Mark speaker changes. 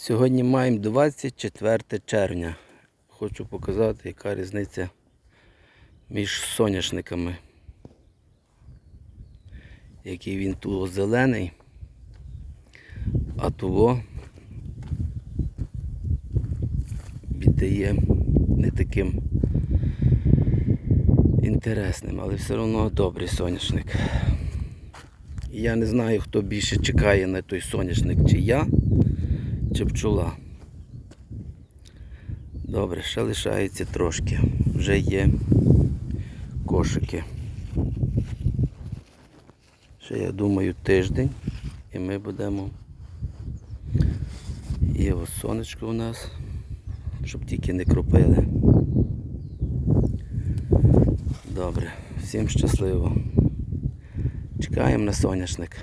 Speaker 1: Сьогодні маємо 24 червня. Хочу показати, яка різниця між соняшниками. Який він тут зелений, а того віддає не таким інтересним, але все одно добрий соняшник. Я не знаю, хто більше чекає на той соняшник, чи я, чи пчола. Добре, ще лишається трошки. Вже є кошики. Ще я думаю тиждень і ми будемо. Є ось сонечко у нас, щоб тільки не кропили. Добре, всім щасливо. Чекаємо на соняшник.